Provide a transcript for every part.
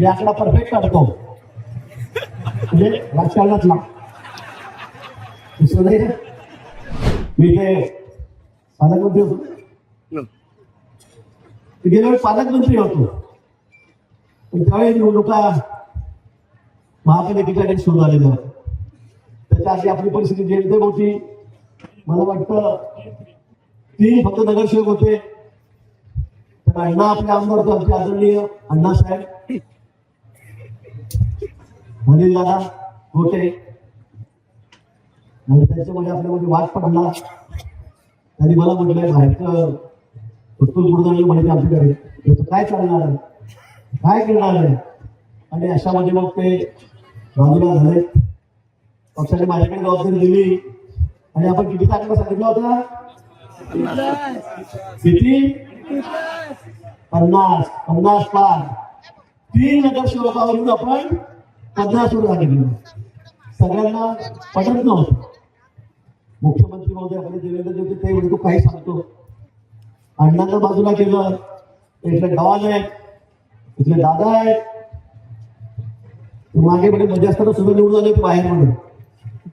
मी आकडा परफेक्ट काढतो. म्हणजे राजकारणातला दुसरं नाही. मी ते पालकमंत्री होतो. गेल्या वेळी पालकमंत्री होतो. पण त्यावेळी निवडणुका महापालिकेकडे सुरू झालेल्या होत्या. त्याच्या आधी आपली परिस्थिती जी एकदम होती मला वाटतं तीन फक्त नगरसेवक होते. तर अण्णा आपले आमदार होते आमचे आदरणीय अण्णासाहेब अनिल दादा होते आणि त्याच्यामध्ये आपल्यामध्ये वाद पडला. त्यांनी मला म्हटलंय बाहेरचं फुटबॉल गुरुदानी म्हणायचे आमच्याकडे. त्याचं काय चालणार आहे? काय करणार आहे? आणि अशा अशामध्ये मग ते बाजूला झाले. पक्षाने माझ्याकडे जबाबदारी दिली. आणि आपण किती तारखेला सांगितलं होतं किती? पन्नास. पन्नास पार. तीन नगरसेवकावरून आपण पन्नास सुरू सांगितलं सगळ्यांना पटत नव्हतं. मुख्यमंत्री महोदय आपले देवेंद्र होते ते म्हणजे तू काही सांगतो. अण्णांना बाजूला केलं. इथले गावाला आहेत. इथले दादा आहेत. मागे म्हणजे मजा असताना सुद्धा निवडून आले बाहेर म्हणून.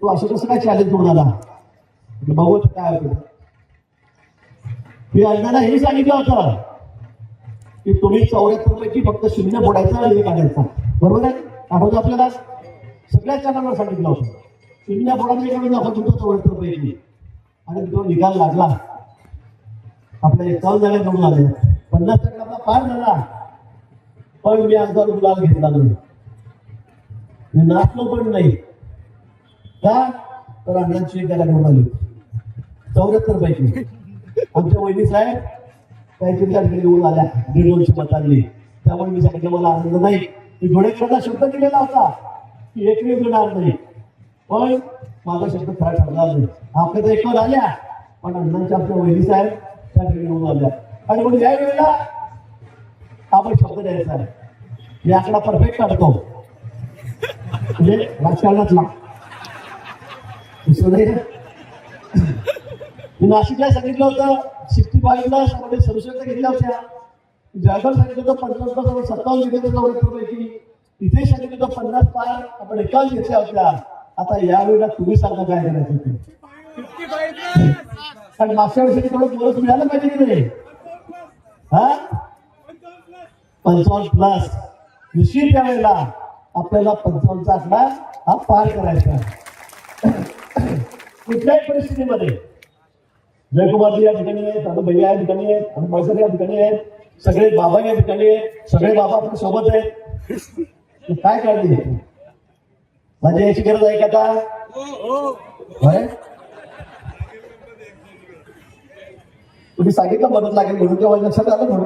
तू असं कसं काय चॅलेंज कोणाला आला? काय होतं. मी अण्णांना हे सांगितलं होतं की तुम्ही चौऱ्याहत्तर पैकी फक्त शून्य फोडायचा आणि हे काढायचा. बरोबर आहे? आपण आपल्याला सगळ्या चॅनलवर सांगितलं होतं. इंडिया फोडायचं आपण तुमचं चौऱ्याहत्तर पैकी. आणि तो निकाल लागला. आपल्या एकावन्न जागा निवडून आले. पन्नास टक्के आपला पार झाला. पण मी आमचा गुलाल घेतला नाही मी नाचलो पण नाही. का? तर अण्णांची एक जागा निवडून आली. चौऱ्याहत्तर पैकी. आमच्या वहिनी साहेब काही ठिकाणी निवडून आल्या. दीड दोनशे मतांनी. त्यामुळे मी सांगितलं मला आनंद नाही. मी शब्द दिलेला होता की एक मिळणार नाही. पण माझा शब्द खरा ठरला नाही. आपल्या तर एकवर आल्या पण अण्णांच्या आपल्या वहिनी साहेब त्या ठिकाणी निवडून आल्या. आणि म्हणून या वेळेला आपण शब्द द्यायचा आहे. मी आकडा परफेक्ट काढतो. म्हणजे राजकारणातला. दुसरं नाही. मी नाशिकला सांगितलं होतं सिक्स्टी फाईव्हला मध्ये सदुसष्ट घेतल्या होत्या. जळगाव सांगितलं पंचवीस पंचावन्न सत्तावन्न घेतले चौऱ्याहत्तर पैकी तिथे सांगितलं होतं पन्नास पाय आपण एकाच घेतल्या होत्या आता यावेळेला तुम्ही सांगा काय करायचं ते. कारण मागच्या वर्षी थोडं बोनस मिळालं पाहिजे की नाही? हा? पंचावन्न प्लस निश्चित त्यावेळेला आपल्याला पंचावन्नचा आकडा हा पार करायचा कुठल्याही परिस्थितीमध्ये. जयकुमारजी या ठिकाणी आहेत अनु या ठिकाणी आहेत अनुभव या ठिकाणी आहेत. सगळे बाबा या ठिकाणी सगळे बाबा आपण सोबत आहेत. काय काळजी म्हणजे माझी याची गरज आहे का आता? तुम्ही सांगितलं मदत लागेल म्हणून तेव्हा लक्षात आलं म्हणून.